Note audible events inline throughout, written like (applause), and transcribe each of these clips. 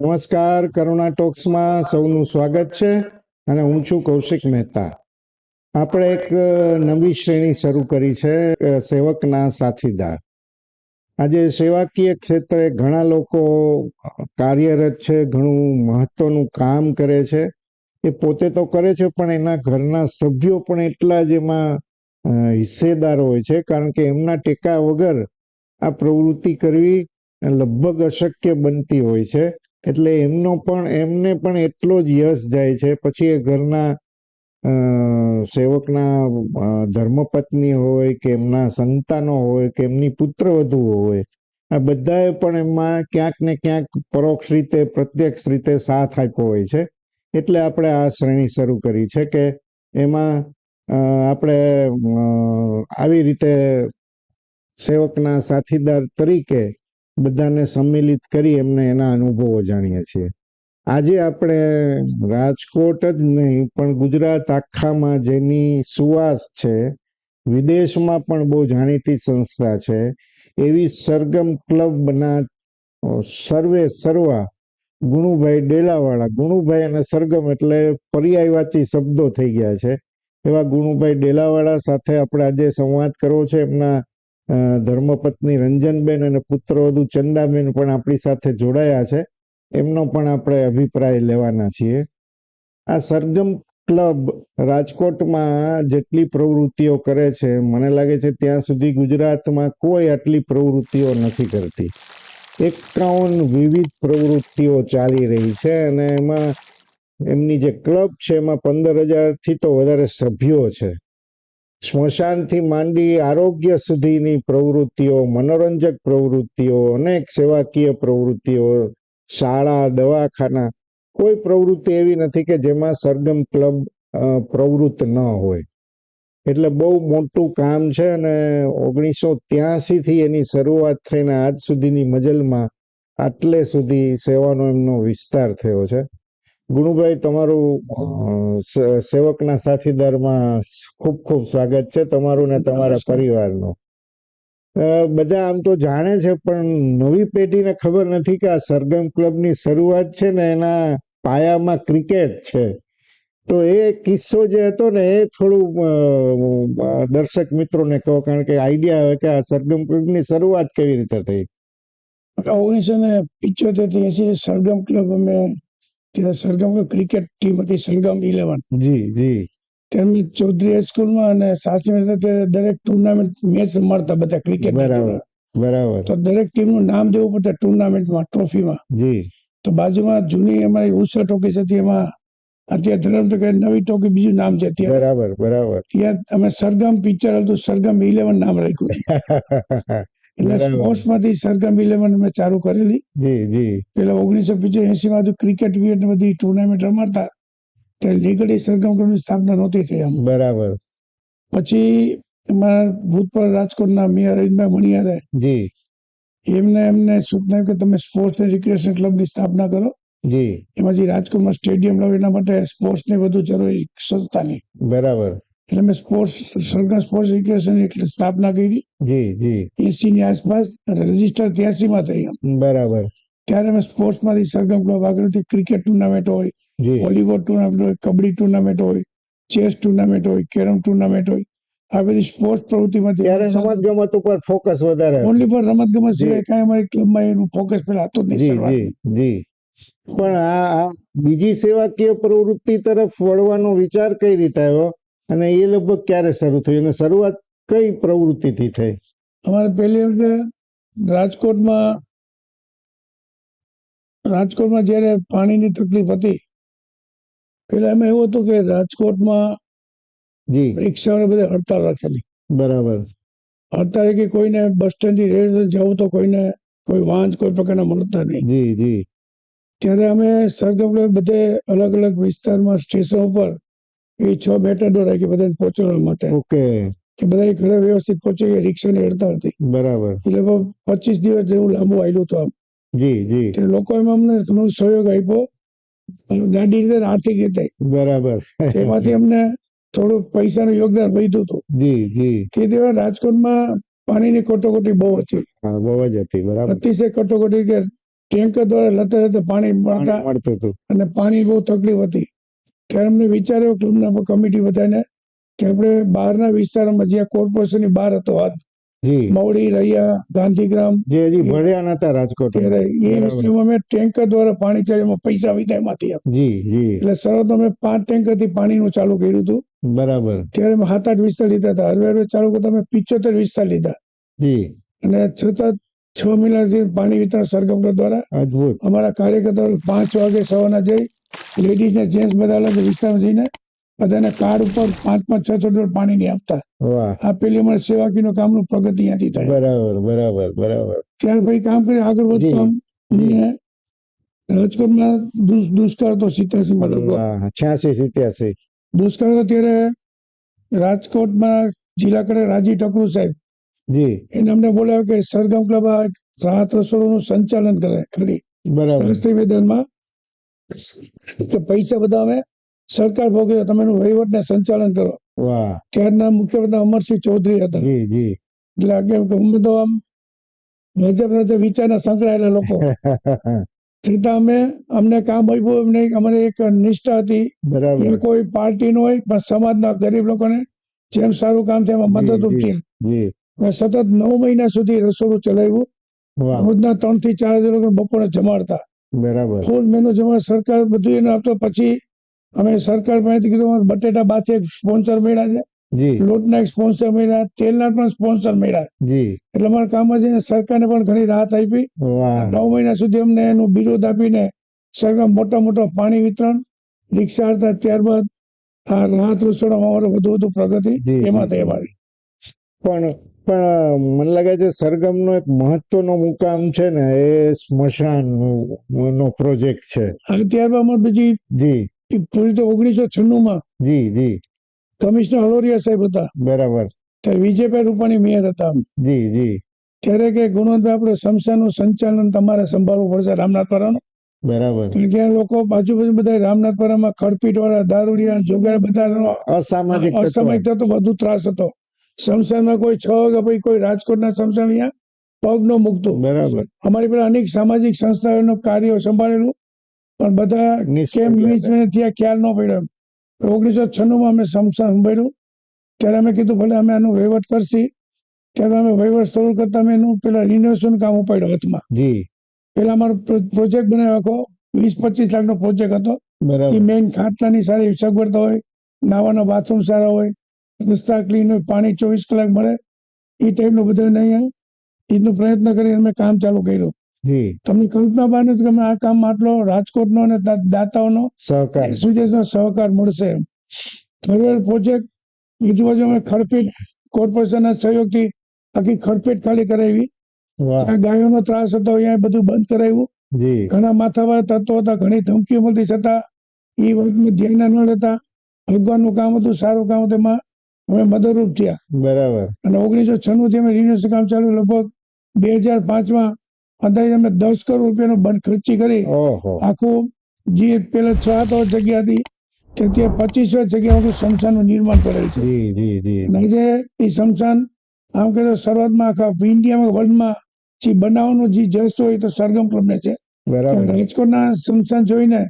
નમસ્કાર, કરુણા ટોક્સમાં સૌનું સ્વાગત છે અને હું છું કૌશિક મહેતા. આપણે એક નવી શ્રેણી શરૂ કરી છે સેવકના સાથીદાર. આજે સેવાકીય ક્ષેત્રે ઘણા લોકો કાર્યરત છે, ઘણું મહત્વનું કામ કરે છે. એ પોતે તો કરે છે, પણ એના ઘરના સભ્યો પણ એટલા જ એમાં હિસ્સેદાર હોય છે, કારણ કે એમના ટેકા વગર આ પ્રવૃત્તિ કરવી લગભગ અશક્ય બનતી હોય છે. એટલે એમનો પણ, એમને પણ એટલો જ યશ જાય છે. પછી એ ઘરના સેવકના ધર્મપત્ની હોય કે એમના સંતાનો હોય કે એમની પુત્રવધુઓ હોય, આ બધાએ પણ એમાં ક્યાંક ને ક્યાંક પરોક્ષ રીતે, પ્રત્યક્ષ રીતે સાથ આપ્યો હોય છે. એટલે આપણે આ શ્રેણી શરૂ કરી છે કે એમાં આપણે આવી રીતે સેવકના સાથીદાર તરીકે બધાને સંમિલિત કરી એમને એના અનુભવો જાણીએ છીએ. આજે આપણે રાજકોટ જ નહીં, પણ ગુજરાત આખામાં જેની સુવાસ છે, વિદેશમાં પણ બહુ જાણીતી સંસ્થા છે, એવી સરગમ ક્લબ બના સર્વે સર્વા, ગુણુભાઈ ડેલાવાળા. ગુણુભાઈ અને સરગમ એટલે પર્યાયવાચી શબ્દો થઈ ગયા છે. એવા ગુણુભાઈ ડેલાવાળા સાથે આપણે આજે સંવાદ કરવો છે. એમના ધર્મપત્ની રંજનબેન અને પુત્રવધુ ચંદાબેન પણ આપણી સાથે જોડાયા છે. એમનો પણ આપણે અભિપ્રાય લેવાના છીએ. આ સરગમ ક્લબ રાજકોટમાં જેટલી પ્રવૃત્તિઓ કરે છે, મને લાગે છે ત્યાં સુધી ગુજરાતમાં કોઈ આટલી પ્રવૃત્તિઓ નથી કરતી. એકાવન વિવિધ પ્રવૃત્તિઓ ચાલી રહી છે અને એમાં એમની જે ક્લબ છે એમાં પંદર હજારથી તો વધારે સભ્યો છે. સ્મશાનથી માંડી આરોગ્ય સુધીની પ્રવૃત્તિઓ, મનોરંજક પ્રવૃત્તિઓ, અનેક સેવાકીય પ્રવૃત્તિઓ, શાળા, દવાખાના, કોઈ પ્રવૃત્તિ એવી નથી કે જેમાં સરગમ ક્લબ પ્રવૃત્ત ન હોય. એટલે બહુ મોટું કામ છે અને ઓગણીસો ત્યાસીથી એની શરૂઆત થઈને આજ સુધીની મજલમાં આટલે સુધી સેવાનો એમનો વિસ્તાર થયો છે. ગુણુભાઈ તમારું સેવકના સાથીદારમાં ખૂબ ખૂબ સ્વાગત છે તમારું ને તમારા. પરિવારનું. બધા આમ તો જાણે છે પણ નવી પેઢીને ખબર નથી કે આ સરગમ ક્લબની શરૂઆત છે ને એના પાયામાં ક્રિકેટ છે. તો એ કિસ્સો જે હતો ને એ થોડું દર્શક મિત્રોને કહો કારણ કે આઈડિયા આવે કે આ સરગમ ક્લબની શરૂઆત કેવી રીતે થઈ? ઓગણીસો ને પિચોતેરથી એસી સરગમ ક્લબ અમે ત્યારે સરગમ ક્રિકેટ ટીમ હતી સરગમ ઇલેવન જી જી. તેમની ચૌધરી હાઈસ્કૂલમાં અને સાસી ત્યારે દરેક ટુર્નામેન્ટ મેચ રમાડતા બધા ક્રિકેટ બરાબર બરાબર. તો દરેક ટીમનું નામ દેવું પડતું ટુર્નામેન્ટમાં ટ્રોફીમાં જી. તો બાજુમાં જૂની અમારી ઉષા ટોકી હતી એમાં અત્યારે ધરમ તો કે નવી ટોકી બીજું નામ છે ત્યાં બરાબર બરાબર. ત્યાં અમે સરગમ પિક્ચર હતું સરગમ ઇલેવન નામ રાખ્યું (laughs) એટલે. સ્પોર્ટ્સમાંથી સરગમ ઇલેવન મેં ચાલુ કરેલી. જી જી. પેલા ઓગણીસો એસી માં ક્રિકેટ વિકેટ બધી ટુર્નામેન્ટ રમાડતા. ત્યારે લીગલી સરગમની સ્થાપના નહોતી થઈ આમ. બરાબર. પછી અમારા ભૂતપૂર્વ રાજકોટના મેયર અરવિંદભાઈ મણિયારે જી. એમને એમને સૂચના કે તમે સ્પોર્ટ્સ ને રિક્રિએશન ક્લબની સ્થાપના કરો. જી. એમાંથી રાજકોટમાં સ્ટેડિયમ લાવો એના માટે સ્પોર્ટ્સ ને બધું જરૂરી સંસ્થાની બરાબર. એટલે મેં સ્પોર્ટ્સ સરગમ સ્પોર્ટ્સ રિક્રિએશન સ્થાપના કરી. જી જી. એસી ની આસપાસ રજિસ્ટર ત્યાસી માં થઈ બરાબર. ત્યારે મેં સ્પોર્ટ્સમાંથી સરગમ ક્લબ આગળ ક્રિકેટ ટુર્નામેન્ટ હોય વોલીબોલ ટુર્નામેન્ટ હોય કબડ્ડી ટુર્નામેન્ટ હોય ચેસ ટુર્નામેન્ટ હોય કેરમ ટુર્નામેન્ટ હોય. આ બધી સ્પોર્ટ્સ ત્યારે પ્રવૃત્તિમાંથી રમત ગમત ઉપર ફોકસ વધારે ઓનલી પર રમત ગમત. સિવાય કાંઈ અમારી ક્લબમાં એનું ફોકસ પેલા હતું જ નહીં જી. પણ આ આ બીજી સેવાકીય પ્રવૃત્તિ તરફ વળવાનો વિચાર કઈ રીતે આવ્યો? અને એ લગભગ ક્યારે શરૂ થયું? અને શરૂઆત કઈ પ્રવૃત્તિથી થઈ? અમારે પહેલી વખતે રાજકોટમાં રાજકોટમાં જ્યારે પાણીની તકલીફ હતી પેલા એમાં એવું હતું કે રાજકોટમાં જી. રિક્ષાઓને બધે હડતાલ રાખેલી. બરાબર. હડતાલ કે કોઈને બસ સ્ટેન્ડથી રેલવે જવું તો કોઈને કોઈ વાહન કોઈ પ્રકારના મળતા નહીં. જી જી. ત્યારે અમે સરગમ બધે અલગ અલગ વિસ્તારમાં સ્ટેશનો ઉપર એ છ મેટાડોર રાખી બધાને પહોંચવા માટે. ઓકે. કે બધા ઘરે વ્યવસ્થિત પહોંચે એ રિક્ષાની હડતાળ હતી બરાબર. એટલે પચીસ દિવસ જેવું લાંબુ આવેલું હતું આમ. જી જી. લોકો એમાં અમને ઘણો સહયોગ આપ્યો. ગાડી રીતે આર્થિક રીતે. બરાબર. એમાંથી અમને થોડું પૈસાનું યોગદાન વધ્યું હતું. જી જી. તે દરમિયાન રાજકોટમાં પાણીની કટોકટી બહુ હતી. બહુ જ હતી બરાબર. અતિશય કટોકટી કે ટેન્કર દ્વારા લતે લતે પાણી મળતા મળતું હતું. અને પાણી બહુ તકલીફ હતી. ત્યારે અમને વિચાર્યો ક્લબના કમિટી બધાને કે આપણે બહારના વિસ્તારોમાં જ્યાં કોર્પોરેશનની બહાર હતો હાથ મવડી રૈયા ગાંધીગ્રામ જે હજી ભર્યા નતા રાજકોટ. એ વિસ્તારમાં અમે ટેન્કર દ્વારા પાણી ચાલ્યું પૈસા વિદાય એમ. જી જી. એટલે સર્વત અમે પાંચ ટેન્કરથી પાણીનું ચાલુ કર્યું હતું. બરાબર. ત્યારે અમે સાત આઠ વિસ્તાર લીધા હતા. હરવે હરવે ચાલુ કરતા અમે પિચોતેર વિસ્તાર લીધા. જી. અને છતાં છ મહિનાથી પાણી વિતરણ સરગમ દ્વારા અદભુત. અમારા કાર્યકર્તાઓ પાંચ વાગે સવારના જઈ લેડીઝ ને જેન્ટ્સ બધા વિસ્તારમાં જઈને બધાને કાર્ડ ઉપર પાંચ પાંચ છ છ ડોલ પાણી આપતા. આ પેલી અમારે સેવાકીનું કામનું પ્રગતિ ત્યાંથી થાય. બરાબર બરાબર બરાબર. ત્યાર પછી કામ કરી આગળ વધતો રાજકોટમાં દુષ્કાળ તો સિત્યાસી માં લગભગ. છ્યાસી સિત્યાસી દુષ્કાળ તો ત્યારે રાજકોટમાં જિલ્લા કરે રાજી ઠકરુ સાહેબ. જી. એને અમને બોલાવ્યો કે સરગમ ક્લબ રાહત રસોડું સંચાલન કરે ખાલી. બરાબર. નિવેદનમાં કે પૈસા બધા અમે સરકાર ભોગવે તમે વહીવટ ને સંચાલન કરો. ત્યારના મુખ્યમંત્રી અમરસિંહ ચૌધરી હતા. જી જી. એટલે આગળ તો આમ ભાજપ સાથે વિચારના સંકળાયેલા લોકો. (laughs) છતાં અમે અમને કામ આપ્યું એમને અમારે એક નિષ્ઠા હતી. બરાબર. કોઈ પાર્ટી નો હોય પણ સમાજના ગરીબ લોકોને જેમ સારું કામ છે એમાં મદદરૂપ છે સતત નવ મહિના સુધી રસોડું ચલાવ્યું. રોજના ત્રણથી ચાર હજાર લોકો બપોરે જમાડતા. બરાબર. ફૂલ મેનુ જમા સરકાર બધું એને આપતો પછી અમે સરકાર પાસેથી કીધું બટેટા બાથી એક સ્પોન્સર મળ્યા છે. જી. લોટના સ્પોન્સર મળ્યા તેલના પણ સ્પોન્સર મળ્યા. જી. એટલે અમારા કામમાં જઈને સરકારને પણ ઘણી રાહત આપી. નવ મહિના સુધી અમને એનું વિરોધ આપીને સરકાર મોટા મોટા પાણી વિતરણ રિક્ષા હતા ત્યારબાદ આ રાહત રસોડામાં અમારે વધુ વધુ પ્રગતિ એમાં. થઈ અમારી. પણ પણ મને લાગે છે સરગમનો એક મહત્વનો મુકામ છે ને એ સ્મશાન નો પ્રોજેક્ટ છે. અને ત્યારબાદ પછી જી. પૂરી તો ઓગણીસો છન્નું માં જી જી. કમિશનર હલોરિયા સાહેબ હતા. બરાબર. ત્યારે વિજયભાઈ રૂપાણી મેયર હતા જી જી. ત્યારે કે ગુણવંતભાઈ આપણે શમશાનનું સંચાલન તમારે સંભાળવું પડશે રામનાથપરાનું. બરાબર. કે લોકો બાજુ બાજુ બધા રામનાથપરામાં ખડપીટ વાળા દારૂડિયા જોગાર બધા અસામાજિક અસામાજિક તો વધુ ત્રાસ હતો. શમશાનમાં કોઈ છ કે ભાઈ કોઈ રાજકોટના શમશાન અહીંયા પગ ન મૂકતું. બરાબર. અમારી પેલા અનેક સામાજિક સંસ્થાઓનું કાર્ય સંભાળેલું પણ બધા કેમ ગયા આ ખ્યાલ ન પડ્યો ઓગણીસો છન્નુંમાં અમે શમશાન સંભાળ્યું. ત્યારે અમે કીધું ભલે અમે આનું વહીવટ કરશી. ત્યારે અમે વહીવટ શરૂ કરતા અમે એનું પેલા રિનોવેશન કામ ઉપાડ્યો હાથમાં. જી. પેલા અમારો પ્રોજેક્ટ બનાવ્યો આખો. વીસ પચીસ લાખનો પ્રોજેક્ટ હતો. એ મેઇન ખાટલાની સારી સગવડતા હોય નાવાના બાથરૂમ સારા હોય રસ્તા ક્લીન પાણી ચોવીસ કલાક મળે. એ ટાઈપનું બધું અહીંયા એનો પ્રયત્ન કરીને અમે કામ ચાલુ કર્યું. તમને કલ્પના બહાર કે અમે આ કામ આટલો રાજકોટનો અને દાતાઓનો સહકાર. સુજેશનો સહકાર મળશે એમ. થોડી પ્રોજેક્ટ આજુબાજુ અમે ખડપેટ કોર્પોરેશનના સહયોગથી આખી ખડપેટ ખાલી કરાવી. ગાયોનો ત્રાસ હતો અહીંયા બધું બંધ કરાવ્યું. ઘણા માથાવાળા તત્વો હતા ઘણી ધમકીઓ મળતી છતાં એ વાતમાં ધ્યાન ન લેતા. ભગવાનનું કામ હતું સારું કામ હતું એમાં અમે મદદરૂપ થયા. બરાબર. અને ઓગણીસો છન્નું થી અમે રિનોવેશન કામ ચાલુ લગભગ બે હજાર પાંચમાં અંદાજે અમે દસ કરોડ રૂપિયાનો બંધ ખર્ચી કરી આખું જે પેલા છ સાત જગ્યા હતી કે તે પચીસ વર્ષ જગ્યા શમશાનનું નિર્માણ કરેલ છે. આજે એ શમશાન આમ કે શરૂઆતમાં આખા ઇન્ડિયામાં વર્લ્ડમાં જે બનાવવાનું જે જસ હોય તો સરગમ ક્લબને છે. બરાબર. રાજકોટના શમશાન જોઈને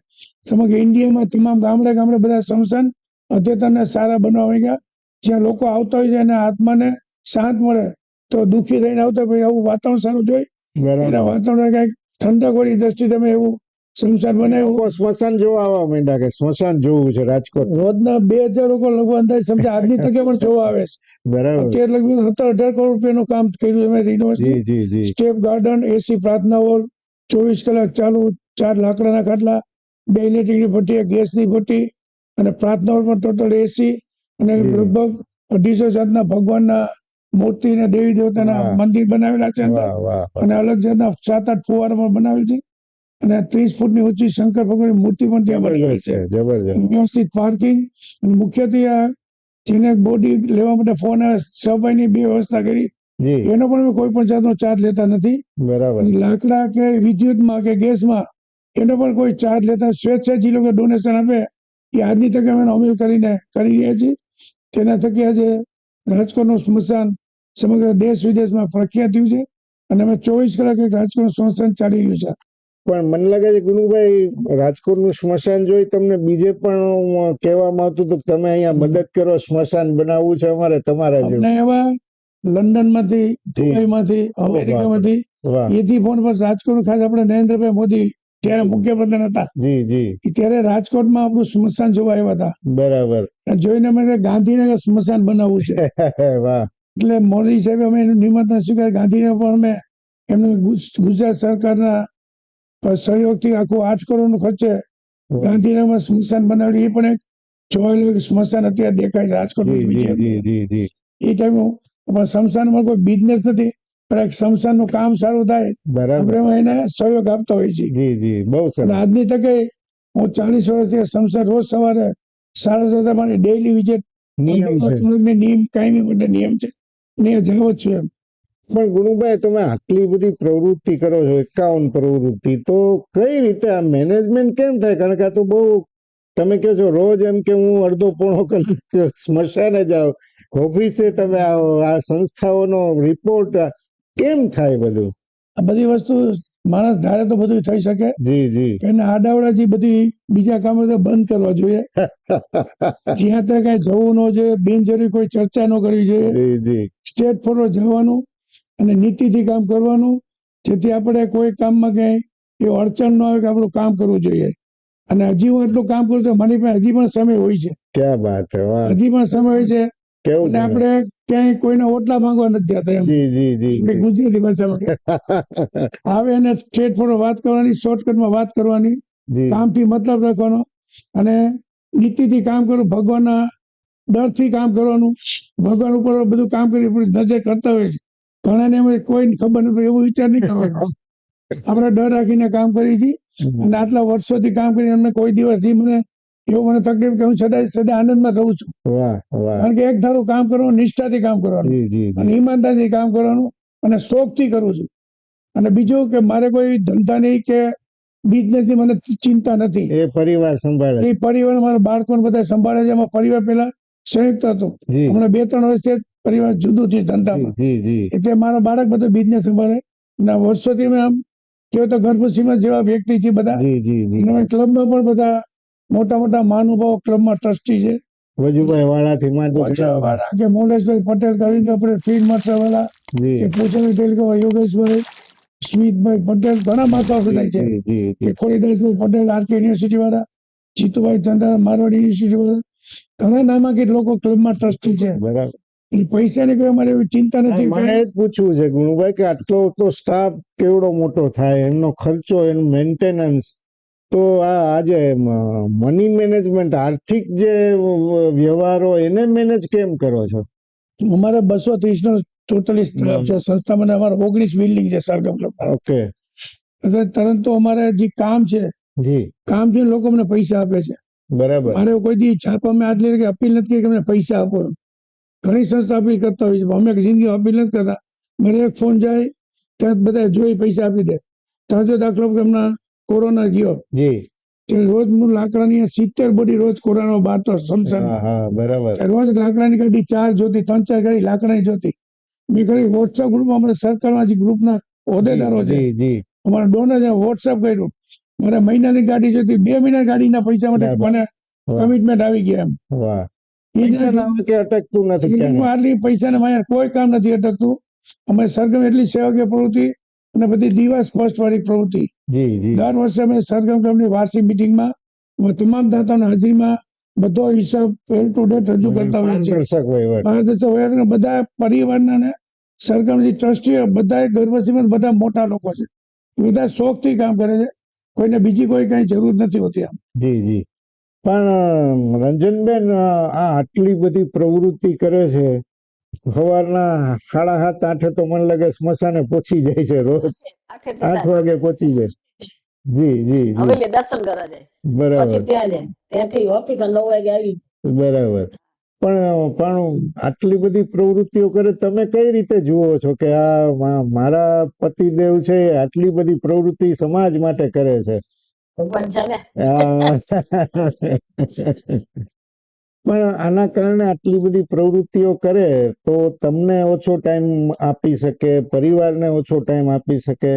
સમગ્ર ઇન્ડિયામાં તમામ ગામડે ગામડે બધા શમશાન અદ્યતન સારા બનાવવા ગયા જ્યાં લોકો આવતા હોય છે અને આત્માને શાંત મળે તો દુઃખી રહીને આવતા ભાઈ આવું વાતાવરણ સારું જોઈ એના વાતાવરણ કંઈક ઠંડક વાળી દ્રષ્ટિ તમે એવું શમશાન બનાવ્યું. સ્મશાન જોવા આવવા માંડ્યા કે સ્મશાન જોવું છે રાજકોટ. રોજના બે હજાર લોકો લગભગ અંદાજ સમજે આજની તકે પણ જોવા આવે છે. બરાબર. અત્યારે લગભગ સત્તર અઢાર કરોડ રૂપિયાનું કામ કર્યું અમે રિનોવેશન સ્ટેપ ગાર્ડન એસી પ્રાર્થના હોલ ચોવીસ કલાક ચાલુ ચાર લાકડાના ખાટલા બે ઇલેક્ટ્રિકની ભઠ્ઠી ગેસની ભઠ્ઠી અને પ્રાર્થના હોલમાં ટોટલ એસી અને લગભગ અઢીસો જાતના ભગવાનના મૂર્તિ ને દેવી દેવતાના મંદિર બનાવેલા છે. અને અલગ જાતના સાત આઠ ફુવારા પણ બનાવેલ છે. અને ત્રીસ ફૂટની ઊંચી શંકર ભગવાનની મૂર્તિ પણ ત્યાં બની જબરજસ્ત છે. વ્યવસ્થિત પાર્કિંગ અને મુખ્યત્વે આ જેને બોડી લેવા માટે ફોન આવે સફાઈની બે વ્યવસ્થા કરી. એનો પણ કોઈ પણ જાતનો ચાર્જ લેતા નથી. બરાબર. લાકડા કે વિદ્યુતમાં કે ગેસમાં એનો પણ કોઈ ચાર્જ લેતા સ્વેચ્છાએ જે લોકો ડોનેશન આપે. એ આજની તકે અમે અમલ કરીને કરી રહ્યા છીએ. તેના થકી આજે રાજકોટનું સ્મશાન સમગ્ર દેશ વિદેશમાં પ્રખ્યાત થયું છે અને અમે ચોવીસ કલાક એક રાજકોટનું સ્મશાન ચાલી રહ્યું છે. પણ મને લાગે છે ગુરુભાઈ રાજકોટનું સ્મશાન જોઈ તમને બીજે પણ કહેવામાં આવતું હતું કે તમે અહીંયા મદદ કરો સ્મશાન બનાવવું છે અમારે તમારા જેવું. એવા લંડનમાંથી દુબઈ માંથી અમેરિકા માંથી એથી ફોન પર રાજકોટ ખાસ આપણે નરેન્દ્રભાઈ મોદી ત્યારે મુખ્યપ્રધાન હતા. જી જી. ત્યારે રાજકોટમાં આપણું સ્મશાન જોવા આવ્યા હતા. બરાબર. જોઈને મને ગાંધીનગર સ્મશાન બનાવવું છે. (laughs) વાહ. એટલે મોદી સાહેબ અમે એનું નિમંત્રણ સ્વીકાર ગાંધીનગર પણ અમે એમને ગુજરાત સરકારના સહયોગથી આખું આઠ કરોડનું ખર્ચે ગાંધીનગરમાં સ્મશાન બનાવ્યું. એ પણ એક જોયેલું સ્મશાન અત્યારે દેખાય રાજકોટ એ ટાઈમ પણ સ્મશાનમાં કોઈ બિઝનેસ નથી. એક કામ સારું થાય બરાબર. એને સહયોગ આપતા હોય છે. જી જી બહુ સરસ. આજની તકે હું ચાલીસ વર્ષથી સ્મશાન રોજ સવારે સાડા સાત મારી ડેઇલી વિઝિટ નિયમ કાયમી માટે નિયમ છે. ને જાવ છું એમ. પણ ગુણુભાઈ તમે આટલી બધી પ્રવૃત્તિ કરો છો એકાવન પ્રવૃત્તિ તો કઈ રીતે આ મેનેજમેન્ટ કેમ થાય? કારણ કે આ તો બહુ તમે કહો છો રોજ એમ કે હું અડધો પોણો કલાક સ્મશાને જાઉં. ઓફિસે તમે આવો આ સંસ્થાઓનો રિપોર્ટ કેમ થાય બધું? આ બધી વસ્તુ માણસ ધારે તો બધું થઈ શકે. જી જી. એને આડાવડા જે બધી બીજા કામો તો બંધ કરવા જોઈએ. (laughs) જ્યાં ત્યાં કઈ જવું ન જોઈએ બિનજરૂરી કોઈ ચર્ચા ન કરવી જોઈએ. જી જી. સ્ટેટ ફોરવર્ડ જવાનું અને નીતિથી કામ કરવાનું જેથી આપણે કોઈ કામમાં કઈ એ અડચણ ન આવે કે આપણું કામ કરવું જોઈએ. અને હજી હું એટલું કામ કરું તો મારી પાસે હજી પણ સમય હોય છે. ક્યાં વાત હજી પણ સમય હોય છે. કેવું છે? આપણે ક્યાંય કોઈને ઓટલા માંગવા નથી જતા એમ. જી ગુજરાતી ભાષામાં. (laughs) આવે એને સ્ટ્રેટ ફોરવર્ડ વાત કરવાની શોર્ટકટમાં વાત કરવાની કામથી મતલબ રાખવાનો અને નીતિથી કામ કરવું ભગવાનના ડરથી કામ કરવાનું. ભગવાન ઉપર બધું કામ કરી નજર કરતા હોય છે. ઘણાને એમ કોઈ ખબર નથી એવું વિચાર નહીં કરવાનો. (laughs) આપણે ડર રાખીને કામ કરીએ છીએ. અને આટલા વર્ષોથી કામ કરી અમને કોઈ દિવસ મને એવું મને તકલીફ કે હું સદાય સદા આનંદમાં રહું છું. કારણ કે એક ધારું કામ કરવાનું નિષ્ઠાથી કામ કરવાનું. અને ઈમાનદારથી કામ કરવાનું અને શોખથી કરું છું. અને બીજું કે મારે કોઈ ધંધાની કે બિઝનેસની મને ચિંતા નથી. એ પરિવાર સંભાળે. એ પરિવાર મારા બાળકોને બધા સંભાળે છે. એમાં પરિવાર પેલા સંયુક્ત હતો. હમણાં બે ત્રણ વર્ષથી પરિવાર જુદું થયું ધંધામાં. એટલે મારા બાળક બધો બિઝનેસ સંભાળે. અને વર્ષોથી મેં આમ કેવો તો ગર્ભસીમાં જેવા વ્યક્તિ છે બધા. ક્લબમાં પણ બધા મોટા મોટા મહાનુભાવો ક્લબમાં ટ્રસ્ટી છે. વજુભાઈ વાળાથી માંડી વાળા. કે મોલેશભાઈ પટેલ કરીને આપણે ફીલ્ડ માર્શલ વાળા જી. કે યોગેશભાઈ સ્મિતભાઈ પટેલ ઘણા માતાઓ બધા છે. જી જી કે ખોડીદાસભાઈ પટેલ આરકે યુનિવર્સિટી વાળા જીતુભાઈ ચંદ્રા મારવાડી યુનિવર્સિટી વાળા ઘણા નામાંકિત લોકો ક્લબમાં ટ્રસ્ટી છે. બરાબર. પૈસાની કોઈ અમારે એવી ચિંતા નથી. મને જ પૂછવું છે ગુણુભાઈ કે આટલો તો સ્ટાફ કેવડો મોટો થાય? એમનો ખર્ચો એનું મેન્ટેનન્સ તો આ આજે મની મેનેજમેન્ટ આર્થિક જે વ્યવહારો એને મેનેજ કેમ કરો છો? અમારે બસો ત્રીસ નો ટોટલી છે છે સંસ્થામાં અમારે ઓગણીસ બિલ્ડિંગ છે સરગમ ઓકે. એટલે તરત તો અમારે જે કામ છે જી. કામ છે લોકો અમને પૈસા આપે છે. બરાબર. મારે કોઈ દી અમે આટલી કે અપીલ નથી કરી કે અમને પૈસા આપો. ઘણી સંસ્થા અપીલ કરતા હોય છે અમે જિંદગી અપીલ નથી કરતા. મને એક ફોન જાય ત્યાં બધા જોઈ પૈસા આપી દે. ત્યાં જો દાખલો કે હમણાં કોરોના ગયો. જી. રોજ હું લાકડાની સિત્તેર બોડી રોજ કોરોના બહાર તો સમસાન બરાબર. રોજ લાકડાની ગાડી ચાર જોતી ત્રણ ચાર ગાડી લાકડાની જોતી. મેં કરી વોટ્સઅપ ગ્રુપમાં અમારા સરકારના જે ગ્રુપના હોદ્દેદારો છે. અમારા ડોનર છે વોટ્સઅપ કર્યું. મારે મહિનાની ગાડી જોતી બે મહિના ગાડીના પૈસા માટે મને કમિટમેન્ટ આવી ગયા એમ. ના કે અટકતું નથી આટલી પૈસા ને મારે કોઈ કામ નથી અટકતું. અમે સરગમ એટલી સેવાકીય પ્રવૃત્તિ અને બધી દિવસ સ્પષ્ટ વાળી પ્રવૃત્તિ દર વર્ષે અમે સરગમ ક્લબની વાર્ષિક મિટિંગમાં તમામ દાતાઓની હાજરીમાં બધો હિસાબ પેલ ટુ ડેટ રજૂ કરતા હોય છે પારદર્શક વહીવટ બધા પરિવારના ને સરગમ જે ટ્રસ્ટીઓ બધા ગર્ભસીમાં બધા મોટા લોકો છે. બધા શોખથી કામ કરે છે. કોઈને બીજી કોઈ કઈ જરૂર નથી હોતી આમ. જી જી. પણ રંજનબેન આ આટલી બધી પ્રવૃત્તિ કરે છે. સવારના સાડા સાત આઠે તો મને લાગે સ્મશાને પહોંચી જાય છે રોજ. આઠ વાગે પહોંચી જાય. જી જી દર્શન કરવા જાય. બરાબર. પછી ત્યાં જાય. ત્યાંથી ઓફિસ નવ વાગે આવી. બરાબર. પણ પણ આટલી બધી પ્રવૃત્તિઓ કરે તમે કઈ રીતે જુઓ છો કે આ મારા પતિદેવ છે આટલી બધી પ્રવૃત્તિ સમાજ માટે કરે છે? ભગવાન જાણે. (laughs) પણ આના કારણે આટલી બધી પ્રવૃત્તિઓ કરે તો તમને ઓછો ટાઈમ આપી શકે પરિવારને ઓછો ટાઈમ આપી શકે.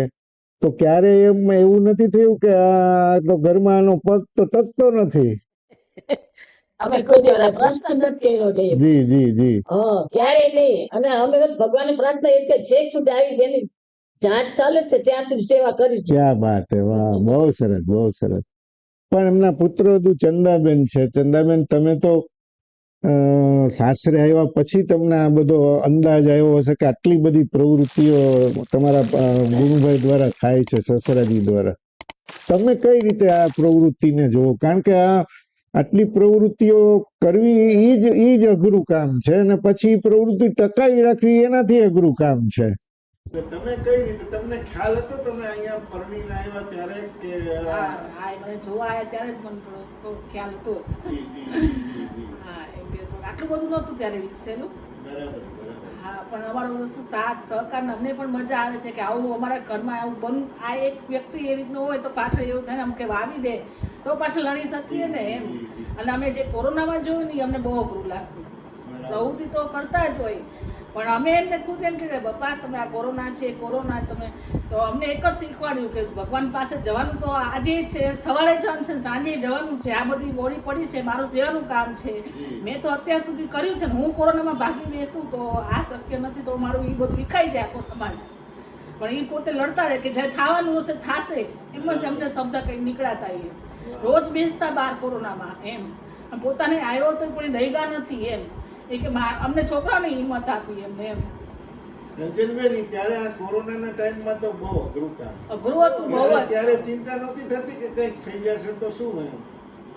તો ક્યારે એમ એવું નથી થયું કે આ તો ઘરમાં આનો પગ તો ટકતો નથી? અમે કોઈ દિવસ પ્રશ્ન નથી કર્યો કે જી જી જી. હા ક્યારેય નહીં. અને અમે ભગવાનની પ્રાર્થના એક કે છેક સુધી આવી જેની જાત ચાલે છે ત્યાં સુધી સેવા કરીશું. ક્યાં વાત છે વાહ બહુ સરસ બહુ સરસ. પણ એમના પુત્ર હતું ચંદાબેન છે. ચંદાબેન તમે તો સાસરે આવ્યા પછી તમને આ બધો અંદાજ આવ્યો હશે કે આટલી બધી પ્રવૃત્તિઓ તમારા ગુરુભાઈ દ્વારા થાય છે, સસરાજી દ્વારા. તમે કઈ રીતે આ પ્રવૃત્તિને જોવો કારણ કે આ આટલી પ્રવૃત્તિઓ કરવી એ જ એ જ અઘરું કામ છે અને પછી પ્રવૃત્તિ ટકાવી રાખવી એનાથી અઘરું કામ છે. તમે કઈ રીતે તમને ખ્યાલ હતો તમે અહીંયા પરણીને આવ્યા ત્યારે કે હા હા મને જોવા આવ્યા ત્યારે જ મને થોડો ખ્યાલ હતો. જી જી જી જી હા એમ કે આટલું બધું નહોતું ત્યારે વિકસેલું. બરાબર બરાબર. હા પણ અમારો શું સાથ સહકાર અમને પણ મજા આવે છે કે આવું અમારા ઘરમાં આવું બન આ એક વ્યક્તિ એ રીતનો હોય તો પાછળ એવું થાય ને આમ કે વાવી દે તો પાછળ લડી શકીએ ને એમ. અને અમે જે કોરોનામાં જોયું ને અમને બહુ અઘરું લાગતું. પ્રવૃત્તિ તો કરતા જ હોય. પણ અમે એમને ખુદ એમ કે બાપા, તમે આ કોરોના છે, કોરોના, તમે તો અમને એક જ શીખવાડ્યું કે ભગવાન પાસે જવાનું તો આજે છે, સવારે જવાનું છે, સાંજે જવાનું છે, આ બધી બોડી પડી છે, મારું સેવાનું કામ છે. મેં તો અત્યાર સુધી કર્યું છે ને, હું કોરોનામાં ભાગી બેસું તો આ શક્ય નથી તો મારું એ બધું વિખાઈ જાય આખો સમાજ. પણ એ પોતે લડતા રહે કે જે થવાનું હશે, થાશે, એમ જ અમને શબ્દ કંઈ નીકળાતા એ રોજ બેસતા બાર કોરોનામાં, એમ. પોતાને આવ્યો તો પણ દઈગા નથી, એમ. એ કે અમને છોકરાને હિંમત આપી એમને એમ. રંજનબેન ત્યારે આ કોરોનાના ટાઈમમાં તો બહુ અઘરું કામ. અઘરું હતું બહુ ત્યારે- ચિંતા નહોતી થતી કે કંઈક થઈ જશે તો શું એમ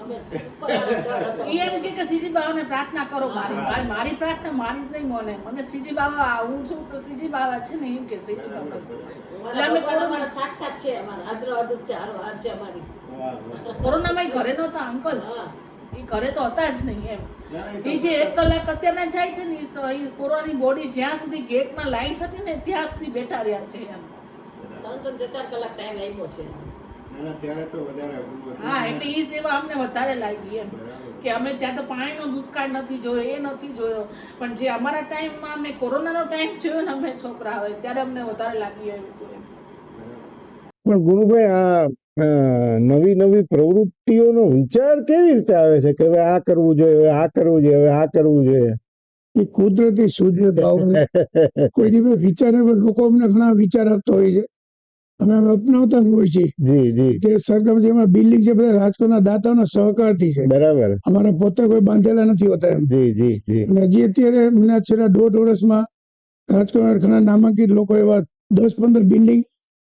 અમે ઉપર આવે ડર હતો. ઈ એમ કે કે સીજી બાવાને પ્રાર્થના કરો મારી. મારી- મારી પ્રાર્થના મારી જ નહીં મને મને સીજી બાવા હું છું સીજી બાવા છે ને એમ કે સીજી બાવા એટલે અમે કોરોના સાક્ષાત છે અમારા. હાજર હાજર છે હારો હાર છે અમારી. કોરોનામાં ઘરે નહોતા અંકલ. ઘરે તો હતા જ નહીં એમ. એ જે એક કલાક અત્યારના જાય છે ને એ કોરોનાની બોડી જ્યાં સુધી ગેટમાં લાઈન થતી ને ત્યાં સુધી બેઠા રહ્યા છે એમ. ત્રણ ત્રણ ચાર ચાર કલાક ટાઈમ આપ્યો છે. ના, ના, ત્યારે તો વધારે અઘરું હતું. હા એટલે એ સેવા અમને વધારે લાગી એમ. કે અમે ત્યાં તો પાણીનો દુષ્કાળ નથી જોયો એ નથી જોયો. પણ જે અમારા ટાઈમમાં અમે કોરોનાનો ટાઈમ જોયો ને અમે છોકરા હોય ત્યારે અમને વધારે લાગી આવ્યું હતું પણ ગુરુભાઈ આ નવી નવી પ્રવૃત્તિઓનો વિચાર કેવી રીતે આવે છે કે હવે આ કરવું જોઈએ હવે આ કરવું જોઈએ હવે આ કરવું જોઈએ? એ કુદરતી સૂર્ય ભાવ (laughs) કોઈ દિવસ વિચારે લોકો અમને ઘણા વિચાર આપતા હોય છે. અમે અમે અપનાવતા હોય છે. જી જી. તે સરકાર એમાં બિલ્ડિંગ છે બધા રાજકોટના દાતાઓના સહકારથી છે. બરાબર. અમારા પોતે કોઈ બાંધેલા નથી હોતા એમ. જી જી જી. અને હજી અત્યારે એમના છેલ્લા દોઢ વર્ષમાં રાજકોટના ઘણા નામાંકિત લોકો એવા દસ પંદર બિલ્ડિંગ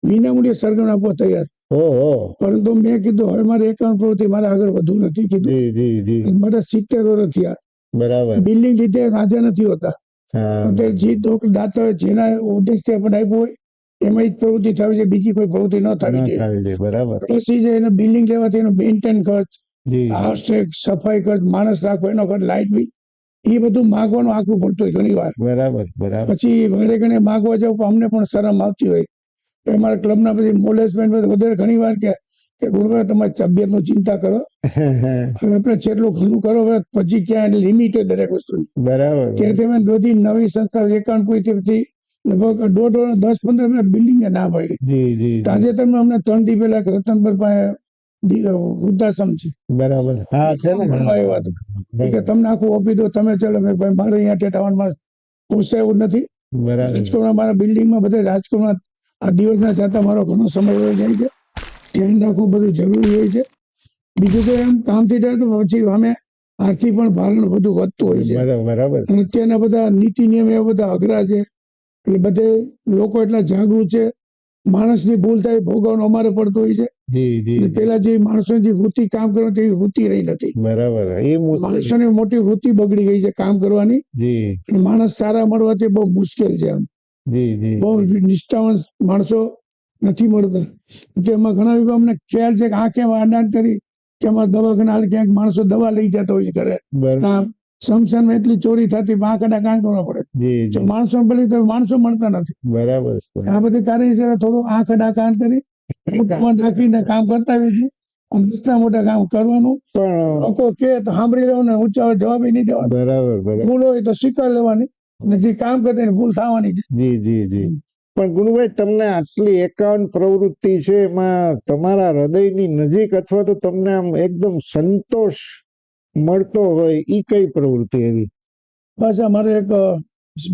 વિનામૂલ્યે સરગમ આપવા તૈયાર. પરંતુ મેં કીધું હવે મારે એકાઉન્ટ પ્રવૃત્તિ મારે આગળ વધુ નથી કીધું. મારે સિત્તેર વર્ષ થયા બરાબર. બિલ્ડિંગ લીધે રાજા નથી હોતા. જે દાતા જેના ઉદ્દેશથી આપણે આપ્યું હોય એમાં જ પ્રવૃત્તિ થવી છે બીજી કોઈ પ્રવૃત્તિ ન થવી જોઈએ. બરાબર. પછી જે એને બિલ્ડિંગ લેવાથી એનો મેન્ટેન ખર્ચ હાઉસ ટેક્સ સફાઈ ખર્ચ માણસ રાખવો એનો ખર્ચ લાઇટ બિલ એ બધું માગવાનું આખું પડતું હોય ઘણી વાર. બરાબર બરાબર. પછી વારે ઘણે માગવા જાવ પણ અમને પણ શરમ આવતી હોય. અમારા ક્લબના બધી મોલેસમેન્ટ વધારે ઘણી વાર કે કે ગુરુભાઈ તમારી તબિયતનું ચિંતા કરો. (laughs) હવે આપણે જેટલું ઘણું કરો પછી ક્યાં લિમિટ દરેક વસ્તુ બરાબર. ત્યાંથી અમે બધી નવી સંસ્થા એકાઉન્ટ પૂરી પછી લગભગ દોઢ વર્ષ દસ પંદર મિનિટ બિલ્ડિંગ ના પાડી. તાજેતરમાં અમને ત્રણ દી રતન રતનપર પાસે વૃદ્ધાશ્રમ છે. બરાબર. હા છે ને. કે તમને આખું ઓપી દો તમે ચાલો. મેં ભાઈ મારે અહીંયા ટેટાવનમાં પોસાય એવું નથી. બરાબર. મારા બિલ્ડિંગમાં બધા રાજકોટમાં આ દિવસના જતા મારો ઘણો સમય હોય જાય છે. ધ્યાન રાખવું બધું જરૂરી હોય છે. બીજું તો એમ કામથી ડર તો પછી અમે આર્થિક પણ ભારણ બધું વધતું હોય છે. બરાબર અને અત્યારના બધા નીતિ નિયમ એવા બધા અઘરા છે. એટલે બધે લોકો એટલા જાગૃત છે. માણસની ભૂલ થાય ભોગવવાનું અમારે પડતું હોય છે. પેલા જે. માણસો જે વૃત્તિ કામ કરવાની તેવી વૃત્તિ રહી નથી. બરાબર એ માણસોની મોટી વૃત્તિ બગડી ગઈ છે કામ કરવાની. માણસ સારા મળવાથી બહુ મુશ્કેલ છે આમ બહુ નિષ્ઠાવાન માણસો નથી મળતા. એમાં ઘણા લોકો અમને ખ્યાલ છે કે આ કેમ આડાન કરી કે અમારા દવાખાના ક્યાંક માણસો દવા લઈ જતા હોય છે ઘરે. સમસાનમાં એટલી ચોરી થતી પાંખ આડા કાન કરવા પડે. માણસો પેલી તો માણસો મળતા નથી. બરાબર આ બધી કાર્ય છે થોડું આંખ આડા કાન કરી રાખીને કામ કરતા હોય છે અને મોટા મોટા કામ કરવાનું. પણ લોકો કે તો સાંભળી લેવાનું ઊંચા જવાબ નહીં દેવાનો. બરાબર. ભૂલ હોય તો સ્વીકાર લેવાની. જે કામ કરતા એની ભૂલ થવાની છે. જી જી જી. પણ ગુણભાઈ તમને આટલી એકાવન પ્રવૃત્તિ છે એમાં તમારા હૃદયની નજીક અથવા તો તમને આમ એકદમ સંતોષ મળતો હોય એ કઈ પ્રવૃત્તિ એવી? બસ અમારે એક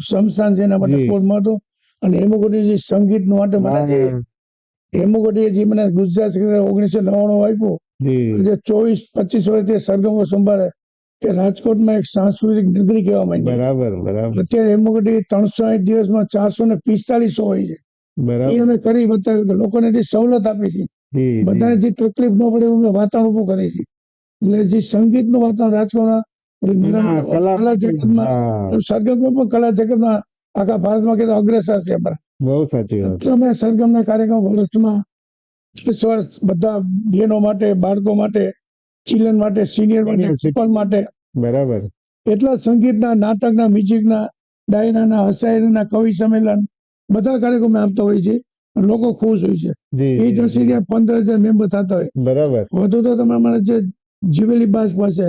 સંસ્થાન છે એના માટે જી. ફોનમાં હતો અને હેમુગોટી જે સંગીત માટે મને જે જે. મને ગુજરાત ઓગણીસો નવ્વાણું આપ્યું. જે. ચોવીસ પચીસ વર્ષથી સરગમો સંભાળે. કે રાજકોટમાં એક સાંસ્કૃતિક નગરી કહેવા માંડી બરાબર બરાબર. અત્યારે હેમુગોટી ત્રણસો સાઠ દિવસમાં ચારસો ને પિસ્તાલીસો હોય છે. એ બરાબર અમે કરી બતાવ્યું કે લોકોને જે સવલત આપી છે બધાને જે તકલીફ ન પડે એવું વાતાવરણ ઉભું કરી છે એટલે જે સંગીતનું વાતાવરણ રાજકોટમાં એટલે કલા જગતમાં સરગમ પણ કલા જગતમાં આખા ભારતમાં કેતા અગ્રેસર છે અમારા. બહુ સાચી વાત. અમે સરગમના કાર્યક્રમ વર્ષમાં બધા બહેનો માટે બાળકો માટે ચિલ્ડ્રન માટે સિનિયર માટે માટે. બરાબર. એટલા સંગીતના નાટકના મ્યુઝિકના ડાયરાના હસાયરીના કવિ સંમેલન બધા કાર્યક્રમો આપતા હોય છે. લોકો ખુશ હોય છે. એ જી. પંદર હજાર મેમ્બર થતા હોય. બરાબર. વધુ તો તમે અમારા જે જીવેલી બાસ પાસે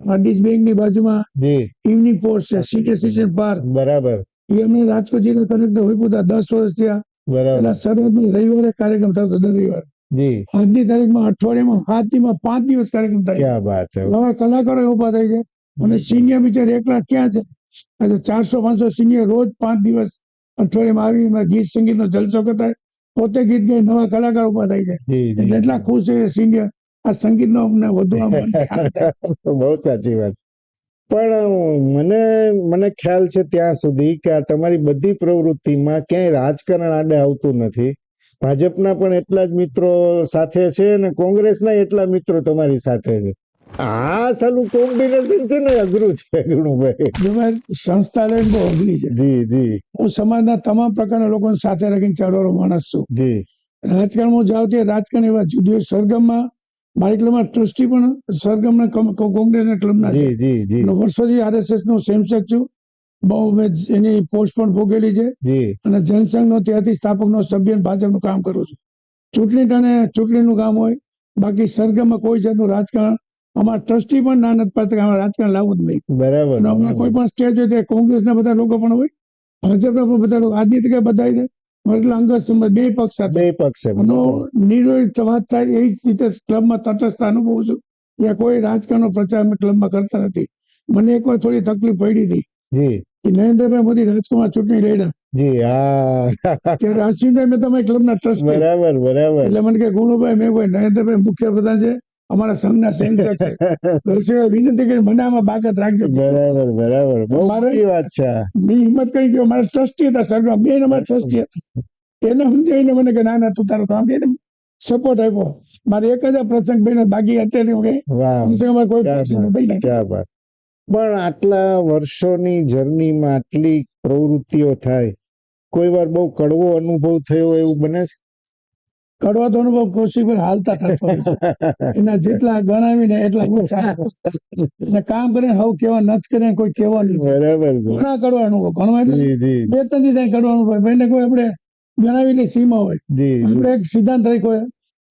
હાર્ડિસ બેંકની બાજુમાં જી. ઇવનિંગ પોસ્ટ છે સિનિયર સ્ટેશન પાર્ક બરાબર. એ અમને રાજકોટ જિલ્લા કલેક્ટર હોય પોતા દસ વર્ષ થયા. બરાબર. સરહદ રવિવારે કાર્યક્રમ થતો દર રવિવારે. જી. આજની તારીખમાં અઠવાડિયામાં સાત દિવસમાં પાંચ દિવસ કાર્યક્રમ થાય. ક્યાં છે નવા કલાકારો ઊભા થાય છે. અને સિનિયર બિચાર એકલા ક્યાં છે? એટલે ચારસો પાંચસો સિનિયર રોજ પાંચ દિવસ અઠવાડિયામાં આવી એમાં ગીત સંગીતનો જલસો કરતા. પોતે ગીત ગાય નવા કલાકાર ઊભા થાય છે. એટલા ખુશ છે સિનિયર. આ સંગીતનો અમને વધુ. (laughs) બહુ સાચી વાત. પણ મને મને ખ્યાલ છે ત્યાં સુધી કે આ તમારી બધી પ્રવૃત્તિમાં ક્યાંય રાજકારણ આડે આવતું નથી. ભાજપના પણ એટલા જ મિત્રો સાથે છે અને કોંગ્રેસના એટલા મિત્રો તમારી સાથે છે. આ સાલું કોમ્બિનેશન છે ને અઘરું છે ગુણુભાઈ સંસ્થા બહુ અઘરી છે. જી જી. હું સમાજના તમામ પ્રકારના લોકોને સાથે રાખીને ચાલવાનો માણસ છું. જી. રાજકારણમાં જાઉં તે રાજકારણ એવા જુદી સરગમમાં મારી ક્લબમાં ટ્રસ્ટી પણ સરગમના કોંગ્રેસના ક્લબના જી જી જી. વર્ષોથી આરએસએસ નો સેમસેક છું. બહુ એની પોસ્ટ પણ ભોગેલી છે. અને જનસંઘનો ત્યાંથી સ્થાપકનો સભ્ય ભાજપનું કામ કરું છું. ચૂંટણી અને ચૂંટણીનું કામ હોય બાકી સરગમમાં કોઈ જાતનું રાજકારણ અમારા ટ્રસ્ટી પણ ના નથી પાડતા કે રાજકારણ લાવવું જ નહીં. બરાબર. અમને કોઈ પણ સ્ટેજ હોય કોંગ્રેસના બધા લોકો પણ હોય ભાજપના પણ બધા લોકો આજની કે બધા એટલે અંગત સંબંધ બે પક્ષ સાથે. બે પક્ષ નિર્ણય વાત થાય એ જ રીતે ક્લબમાં તટસ્થ અનુભવું છું. ત્યાં કોઈ રાજકારણનો પ્રચાર અમે ક્લબમાં કરતા નથી. મને એકવાર થોડી તકલીફ પડી હતી. જી. નરેન્દ્રભાઈ મોદી રાજકોટમાં ચૂંટણી લડ્યા. જી હા. ત્યારે અશ્વિનભાઈ મેં તમારી ક્લબના ટ્રસ્ટ બરાબર બરાબર. એટલે મને કે ગુણુભાઈ મેં કોઈ નરેન્દ્રભાઈ મુખ્ય પ્રધાન છે અમારા સંઘના સેન્ટર છે. (laughs) અશ્વિનભાઈ વિનંતી કરી મને આમાં બાકાત રાખજો. બરાબર બરાબર. બહુ મારી વાત છે. મેં હિંમત કરી કે મારા ટ્રસ્ટી હતા સરકાર બે નંબર ટ્રસ્ટી હતા. એને સમજાવીને મને કે ના ના તું તારું કામ કે સપોર્ટ આપ્યો. મારે એક જ પ્રસંગ બન્યો બાકી અત્યારે કઈ પ્રસંગ બન્યા પણ આટલા વર્ષોની જર્નીમાં આટલી પ્રવૃત્તિઓ થાય કોઈ વાર બહુ કડવો અનુભવ થયો એવું બને છે? કડવા તો અનુભવ કૌશિકભાઈ હાલતા થતો એના જેટલા ગણાવીને એટલા અને કામ કરીને હવે કેવા નથી કરીને કોઈ કેવા નહીં બરાબર ઘણા કડવા અનુભવ ઘણો એટલે બે ત્રણ થાય કડવા અનુભવ. ભાઈને કોઈ આપણે ગણાવીને સીમા હોય. આપણે એક સિદ્ધાંત રાખ્યો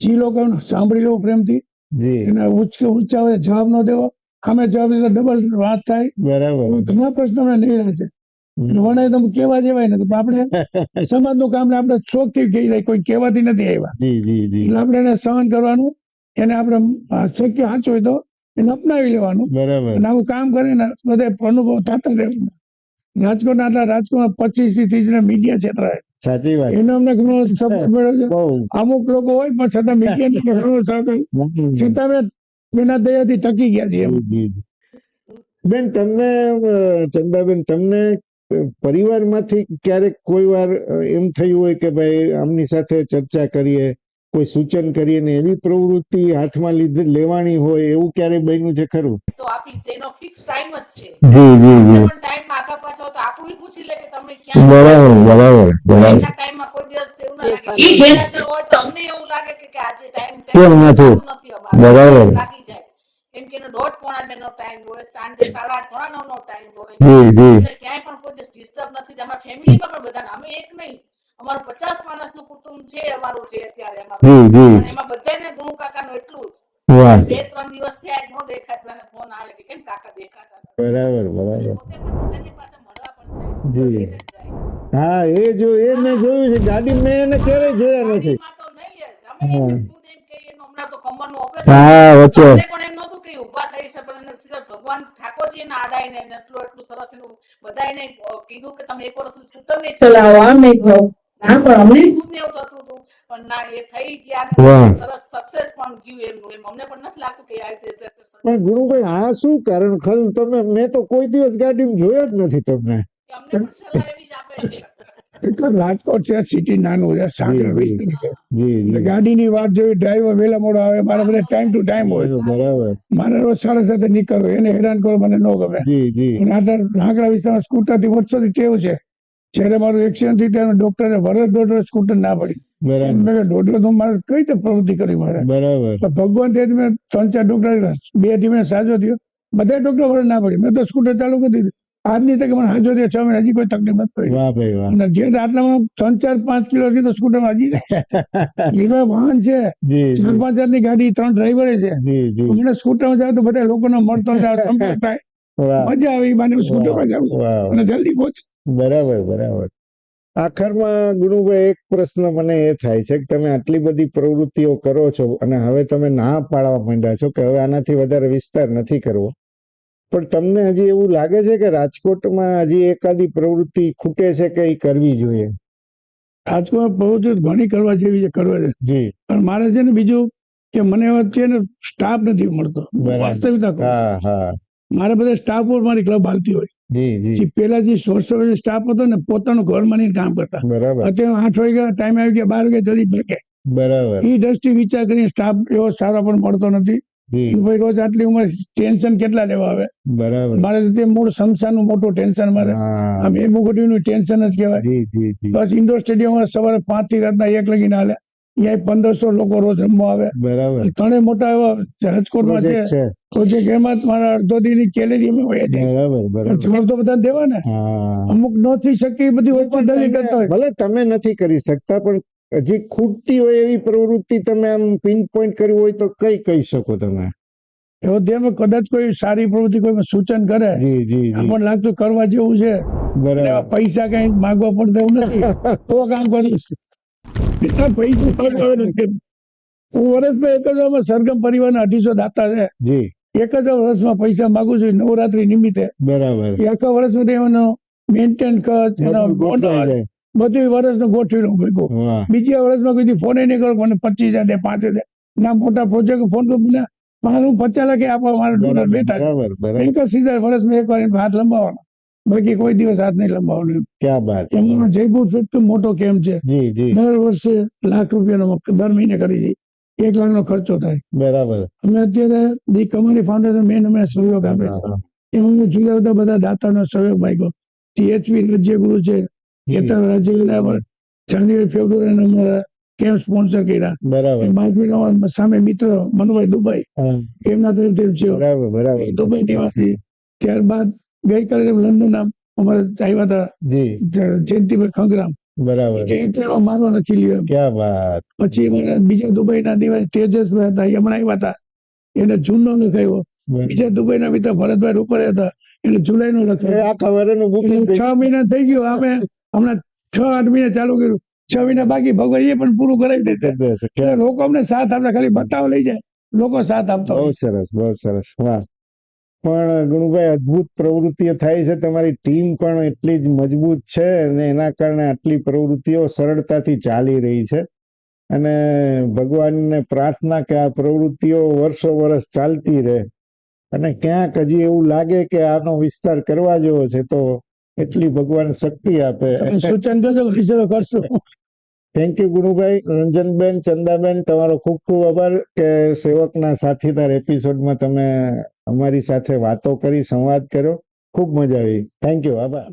જે લોકો સાંભળી લેવું પ્રેમથી. એના ઉચ્ચ હોય જવાબ ન દેવો. સામે જવાબ ડબલ વાત થાય બરાબર. ઘણા પ્રશ્નો અમને નહીં રહેશે વણાય તમે કેવા જેવાય નથી પણ આપણે (laughs) સમાજનું કામ આપણે શોખથી કહી રહ્યા કોઈ કહેવાથી નથી આવ્યા. એટલે આપણે એને સહન કરવાનું એને આપણે શક્ય સાચું હોય તો એને અપનાવી લેવાનું. બરાબર. અને આવું કામ કરીને બધે અનુભવ થતા રહેવું રાજકોટ આટલા રાજકોટમાં પચીસથી ત્રીસ ને મીડિયા ક્ષેત્ર સાચી વાત. એનો અમને ઘણો સપોર્ટ મળ્યો છે. અમુક લોકો હોય પણ છતાં (laughs) મીડિયા છતાં એના દયાથી ટકી ગયા છે એમ. બેન, તમને ચંદાબેન, તમને પરિવારમાંથી ક્યારેક કોઈ વાર એમ થયું હોય કે ભાઈ, આમની સાથે ચર્ચા કરીએ કોઈ સૂચન કરીએ ને એવી પ્રવૃત્તિ હાથમાં લીધે લેવાની હોય એવું ક્યારે બન્યું છે ખરું? તો આપી તેનો ફિક્સ ટાઈમ જ છે. જી જી જી. ટાઈમ આગા પાછો તો આપણું પૂછી લે કે તમે ક્યાં બરાબર બરાબર એના ટાઈમમાં કોઈ દિવસ એવું ના લાગે. ઈ ઈ હોય તો અમને એવું લાગે કે કે આજે ટાઈમ કેમ નથી? બરાબર. લાગી જાય. કેમ કે એનો દોઢ પોણા બે નો ટાઈમ હોય સાંજે સાડા આઠ પોણા નવ નો ટાઈમ હોય. જી જી. ક્યાંય પણ કોઈ ડિસ્ટર્બ નથી. અમારા ફેમિલીમાં પણ બધા અમે એક નહીં. અમારું પચાસ માણસનું કુટુંબ છે અમારું છે અત્યારે અમારું. જી જી. એમાં બધાને ગુરુ કાકા નું એટલું જ. વાહ. બે ત્રણ દિવસ થયા નો દેખાતા ને ફોન આવે કે કેમ કાકા દેખાતા બરાબર બરાબર. જી. હા એ જો એ મેં જોયું છે ગાડી મેં એને ક્યારેય જોયા નથી. ગાડીમાં તો નહીં જ. અમે હા. વચ્ચે. ભગવાન ઠાકોરજી આડાઈને એને એટલું એટલું સરસ એનું બધા એને કીધું કે તમે એક વર્ષ નહીં ચલાવો આમ નહીં ના પણ અમને એવું થતું હતું પણ ના એ થઈ ગયા સરસ સક્સેસ પણ ગયું એમનું એમ અમને પણ નથી લાગતું કે આ રીતે પણ ગુરુભાઈ આ શું કારણ? ખલ તમે મેં તો કોઈ દિવસ ગાડીમાં જોયા જ નથી તમને. રાજકોટ છે સિટી નાનું છે જી ગાડીની વાત જોઈ ડ્રાઈવર વેલા મોડો આવે મારે બધા ટાઈમ ટુ ટાઈમ હોય. બરાબર. મારે રોજ સાડા સાથે નીકળવું એને હેરાન કરો મને ન ગમે. જી જી. અને આ તો નાગડા વિસ્તારમાં સ્કૂટરથી વર્ષોથી ટેવ છે. જ્યારે મારું એક્સિડન્ટ થયું ત્યારે ડોક્ટરે વરસ દોઢ સ્કૂટર ના પડી. બરાબર. દોઢ તો મારે કઈ રીતે પ્રવૃત્તિ કરી મારે? બરાબર. ભગવાન તે મેં ત્રણ ચાર ડોક્ટર બેથી સાજો થયો બધા ડોક્ટર વરસ ના પડી. મેં તો સ્કૂટર ચાલુ કરી દીધું. આજની તકે મને હાજર છ મહિના. હજી કોઈ તકલીફ નથી પડી. વાહ ભાઈ વાહ. અને જે રાતનામાં ત્રણ ચાર પાંચ કિલો તો સ્કૂટરમાં હજી (laughs) એવા વાહન છે. ચાર પાંચ હજારની ગાડી ત્રણ ડ્રાઈવરે છે. મને સ્કૂટરમાં જાવ તો બધા લોકોનો મળતો સંપર્ક થાય. મજા આવે એ બાને હું સ્કૂટરમાં જાવ અને જલ્દી પહોંચ. બરાબર બરાબર. આખરમાં ગુરુભાઈ એક પ્રશ્ન મને એ થાય છે કે તમે આટલી બધી પ્રવૃત્તિઓ કરો છો અને હવે તમે ના પાડવા માંડ્યા છો કે હવે આનાથી વધારે વિસ્તાર નથી કરવો. પણ તમને હજી એવું લાગે છે કે રાજકોટમાં હજી એકાદી પ્રવૃત્તિ ખૂટે છે કે એ કરવી જોઈએ? રાજકોટમાં પ્રવૃત્તિ ઘણી કરવા જેવી છે કરવા છે જી. પણ મારે છે ને બીજું કે મને ને સ્ટાફ નથી મળતો. વાસ્તવિકતા હા હા. મારે બધા સ્ટાફ ઉપર મારી ક્લબ હાલતી હોય. પેલા જે. વર્ષો સ્ટાફ હતો ને પોતાનું ઘર માની કામ કરતા. અત્યારે આઠ વાગ્યા ટાઈમ આવી ગયા બાર વાગ્યા જલ્દી ભેગે બરાબર. એ દ્રષ્ટિ વિચાર કરીને સ્ટાફ એવો સારો પણ મળતો નથી. ભાઈ રોજ આટલી ઉંમર ટેન્શન કેટલા લેવા આવે? બરાબર. મારે તે મૂળ સંસારનું મોટું ટેન્શન મારે. હા. આ મેમુગટીનું ટેન્શન જ કહેવાય. બસ ઇન્ડોર સ્ટેડિયમ સવારે પાંચથી રાતના એક લગીને હાલે. અહીંયા પંદરસો લોકો રોજ રમવા આવે. બરાબર. ત્રણેય મોટા એવા રાજકોટમાં છે. પ્રોજેક્ટ એમાં મારા અડધો દી કેલેરી અમે વહી જાય. બરાબર જવાબ તો બધા દેવા ને અમુક ન થઈ શકે એ બધી હોસ્પિટલ કરતા હોય. ભલે તમે નથી કરી શકતા પણ હજી ખૂટતી હોય એવી પ્રવૃત્તિ તમે આમ પિન પોઈન્ટ કરવી હોય તો કઈ કહી શકો તમે? એવો ધ્યાન કદાચ કોઈ સારી પ્રવૃત્તિ કોઈ સૂચન કરે. જી જી જી. આપણને લાગતું કરવા જેવું છે. બરાબર. પૈસા કઈ માંગવા પડતા એવું નથી. (laughs) તો કામ કરું છું. એટલા પૈસા નથી. વર્ષમાં એક જ આમાં સરગમ પરિવારના અઢીસો દાતા છે. જી. એક જ વર્ષમાં પૈસા માંગુ છું નવરાત્રી નિમિત્તે. બરાબર. આખા વર્ષમાં એનો મેન્ટેન ખર્ચ એનો બધું. વર્ષનું ગોઠવી લઉં ભેગું બીજા વર્ષમાં કોઈ ફોન નહીં કરો મને પચીસ હજાર દે પાંચ હજાર ના મોટા પ્રોજેક્ટ ફોન તો મને મારું પચાસ લાખે આપવા મારો ડોલર બેઠા એક સીધા વર્ષમાં એક વાર હાથ લંબાવવાનો. બાકી કોઈ દિવસ હાથ નહીં લંબાવવાનો ક્યાં બાત. એમનો જયપુર ફિટ મોટો કેમ્પ છે? જી જી. દર વર્ષે લાખ રૂપિયાનો દર મહિને કરી છે એક લાખનો ખર્ચો થાય. બરાબર. અમે અત્યારે દી કમરી ફાઉન્ડેશન મેન અમે સહયોગ આપે. એમાં જુદા જુદા બધા દાતાનો સહયોગ માંગ્યો. ટીએચપી રાજ્યગુરુ છે. કેતન રાજ્ય જાન્યુઆરી ફેબ્રુઆરી અમારા કેમ્પ સ્પોન્સર કર્યા. બરાબર. માર્કેટ સામે મિત્ર મનુભાઈ દુબઈ. એમના તરફથી છે બરાબર બરાબર. દુબઈ નિવાસી. ત્યારબાદ ગઈકાલે લંડન ના અમારે આવ્યા હતા જયંતિભાઈ ખંગરામ. બરાબર. કે એટલે મારો નથી લ્યો એમ. ક્યાં વાત. પછી બીજા દુબઈના દિવાળી તેજસભાઈ હતા હમણાં આવ્યા હતા. એને જૂનનો લખાયો બરાબર. બીજા દુબઈના મિત્ર ભરતભાઈ રૂપરે હતા. એને જુલાઈનો એ લખાયો આખા વર્ષનું બુકિંગ એટલે છ મહિના થઈ ગયું. અમે હમણાં છ આઠ મહિના ચાલુ કર્યું. છ મહિના બાકી ભગવાન એ પણ પૂરું કરાવી દેશે. લોકો અમને સાથ આપતા ખાલી બતાવ લઈ જાય. લોકો સાથ આપતા બહુ સરસ બહુ સરસ. વાહ. પણ ગણુભાઈ, અદ્ભુત પ્રવૃત્તિઓ થાય છે. તમારી ટીમ પણ એટલી જ મજબૂત છે અને એના કારણે આટલી પ્રવૃત્તિઓ સરળતાથી ચાલી રહી છે. અને ભગવાનને પ્રાર્થના કે આ પ્રવૃત્તિઓ વર્ષો વર્ષ ચાલતી રહે. અને ક્યાંક હજી એવું લાગે કે આનો વિસ્તાર કરવા જેવો છે, તો એટલી ભગવાન શક્તિ આપે. સૂચન કરશું. Thank you Gurubhai. Ranjanben, Chandaben, તમારો ખૂબ ખૂબ આભાર કે સેવકના સાથીદાર એપિસોડમાં તમે અમારી સાથે વાતો કરી, સંવાદ કર્યો. ખૂબ મજા આવી. થેન્ક યુ આભાર.